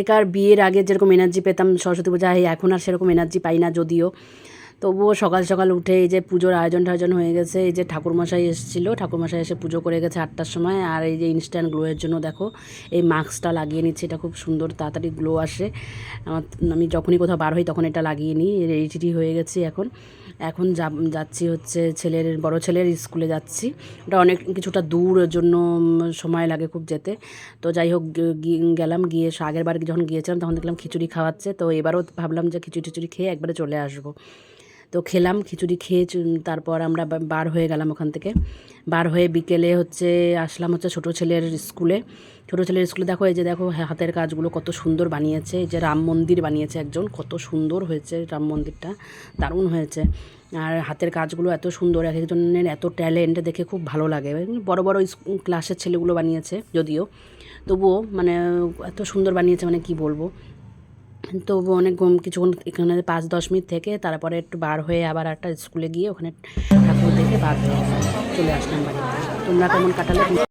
একার বিয়ের আগে যেরকম এনার্জি পেতাম সরস্বতী পূজায় এখন আর সেরকম এনার্জি পাই না যদিও। তবুও সকাল সকাল উঠে এই যে পুজোর আয়োজন টায়োজন হয়ে গেছে, এই যে ঠাকুরমশাই এসেছিল, ঠাকুরমশাই এসে পুজো করে গেছে আটটার সময়। আর এই যে ইনস্ট্যান্ট গ্লোয়ের জন্য দেখো, এই মাস্কটা লাগিয়ে নিচ্ছে, এটা খুব সুন্দর, তাড়াতাড়ি গ্লো আসে। আমার, আমি যখনই কোথাও বার হই তখন এটা লাগিয়ে নিই রেডি হয়ে গেছি এখন। এখন যাচ্ছি হচ্ছে ছেলের, বড় ছেলের স্কুলে যাচ্ছি। ওটা অনেক, কিছুটা দূর জন্য সময় লাগে খুব যেতে। তো যাই হোক গেলাম, গিয়ে আগের বার যখন গিয়েছিলাম, তখন দেখলাম খিচুড়ি খাওয়াচ্ছে। তো এবারও ভাবলাম যে খিচুড়ি টিচুড়ি খেয়ে একবারে চলে আসব। তো খেলাম, খিচুড়ি খেয়ে তারপর আমরা বার হয়ে গেলাম ওখান থেকে। বার হয়ে বিকেলে হচ্ছে আসলাম হচ্ছে ছোটো ছেলের স্কুলে। ছোটো ছেলের স্কুলে দেখো, এই যে দেখো হা- হাতের কাজগুলো কত সুন্দর বানিয়েছে। এই যে রাম মন্দির বানিয়েছে একজন, কত সুন্দর হয়েছে রাম মন্দিরটা, দারুণ হয়েছে। আর হাতের কাজগুলো এত সুন্দর, এক একজনের এত ট্যালেন্ট দেখে খুব ভালো লাগে। বড় বড় ক্লাসের ছেলেগুলো বানিয়েছে, যদিও। তবুও মানে এত সুন্দর বানিয়েছে মানে কি বলব? তো অনেক কিছুক্ষণ এখানে পাঁচ, দশ মিনিট থেকে তারপরে একটু বার হয়ে আবার একটা স্কুলে গিয়ে ওখানে ঠাকুর দেখে বার হয়ে চলে আসলাম বাড়িতে তোমরা কেমন কাটালে?